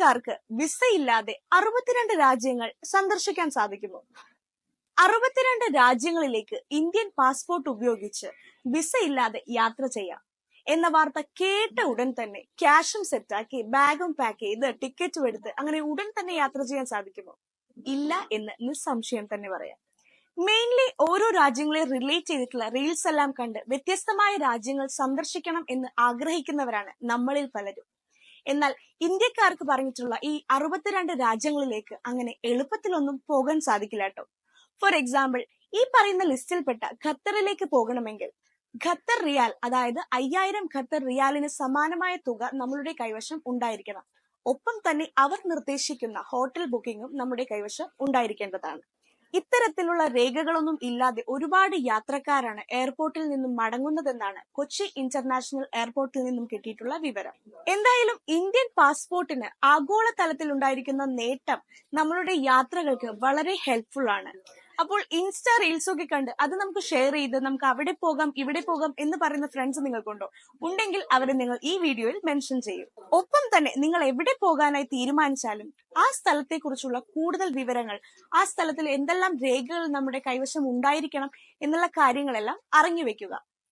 ഇന്ത്യക്കാർക്ക് വിസ ഇല്ലാതെ അറുപത്തിരണ്ട് രാജ്യങ്ങൾ സന്ദർശിക്കാൻ സാധിക്കുമോ? അറുപത്തിരണ്ട് രാജ്യങ്ങളിലേക്ക് ഇന്ത്യൻ പാസ്പോർട്ട് ഉപയോഗിച്ച് വിസ ഇല്ലാതെ യാത്ര ചെയ്യാം എന്ന വാർത്ത കേട്ട ഉടൻ തന്നെ ക്യാഷും സെറ്റാക്കി ബാഗും പാക്ക് ചെയ്ത് ടിക്കറ്റും എടുത്ത് അങ്ങനെ ഉടൻ തന്നെ യാത്ര ചെയ്യാൻ സാധിക്കുമോ? ഇല്ല എന്ന് നിസ്സംശയം തന്നെ പറയാം. മെയിൻലി ഓരോ രാജ്യങ്ങളെ റിലേറ്റ് ചെയ്തിട്ടുള്ള റീൽസ് എല്ലാം കണ്ട് വ്യത്യസ്തമായ രാജ്യങ്ങൾ സന്ദർശിക്കണം എന്ന് ആഗ്രഹിക്കുന്നവരാണ് നമ്മളിൽ പലരും. എന്നാൽ ഇന്ത്യക്കാർക്ക് പറഞ്ഞിട്ടുള്ള ഈ അറുപത്തിരണ്ട് രാജ്യങ്ങളിലേക്ക് അങ്ങനെ എളുപ്പത്തിലൊന്നും പോകാൻ സാധിക്കില്ല കേട്ടോ. ഫോർ എക്സാമ്പിൾ ഈ പറയുന്ന ലിസ്റ്റിൽപ്പെട്ട ഖത്തറിലേക്ക് പോകണമെങ്കിൽ ഖത്തർ റിയാൽ അതായത് അയ്യായിരം ഖത്തർ റിയാലിന് സമാനമായ തുക നമ്മളുടെ കൈവശം ഉണ്ടായിരിക്കണം. ഒപ്പം തന്നെ അവർ നിർദ്ദേശിക്കുന്ന ഹോട്ടൽ ബുക്കിംഗും നമ്മുടെ കൈവശം ഉണ്ടായിരിക്കേണ്ടതാണ്. ഇത്തരത്തിലുള്ള രേഖകളൊന്നും ഇല്ലാതെ ഒരുപാട് യാത്രക്കാരാണ് എയർപോർട്ടിൽ നിന്നും മടങ്ങുന്നതെന്നാണ് കൊച്ചി ഇന്റർനാഷണൽ എയർപോർട്ടിൽ നിന്നും കിട്ടിയിട്ടുള്ള വിവരം. എന്തായാലും ഇന്ത്യൻ പാസ്പോർട്ടിന് ആഗോള തലത്തിൽ ഉണ്ടായിരിക്കുന്ന നേട്ടം നമ്മളുടെ യാത്രകൾക്ക് വളരെ ഹെൽപ്ഫുൾ ആണ്. അപ്പോൾ ഇൻസ്റ്റാ റീൽസ് ഒക്കെ കണ്ട് അത് നമുക്ക് ഷെയർ ചെയ്ത് നമുക്ക് അവിടെ പോകാം ഇവിടെ പോകാം എന്ന് പറയുന്ന ഫ്രണ്ട്സ് നിങ്ങൾക്കുണ്ടോ? ഉണ്ടെങ്കിൽ അവരെ നിങ്ങൾ ഈ വീഡിയോയിൽ മെൻഷൻ ചെയ്യും. ഒപ്പം തന്നെ നിങ്ങൾ എവിടെ പോകാനായി തീരുമാനിച്ചാലും ആ സ്ഥലത്തെ കുറിച്ചുള്ള കൂടുതൽ വിവരങ്ങൾ ആ സ്ഥലത്തിൽ എന്തെല്ലാം രേഖകൾ നമ്മുടെ കൈവശം ഉണ്ടായിരിക്കണം എന്നുള്ള കാര്യങ്ങളെല്ലാം അറിഞ്ഞു വെക്കുക.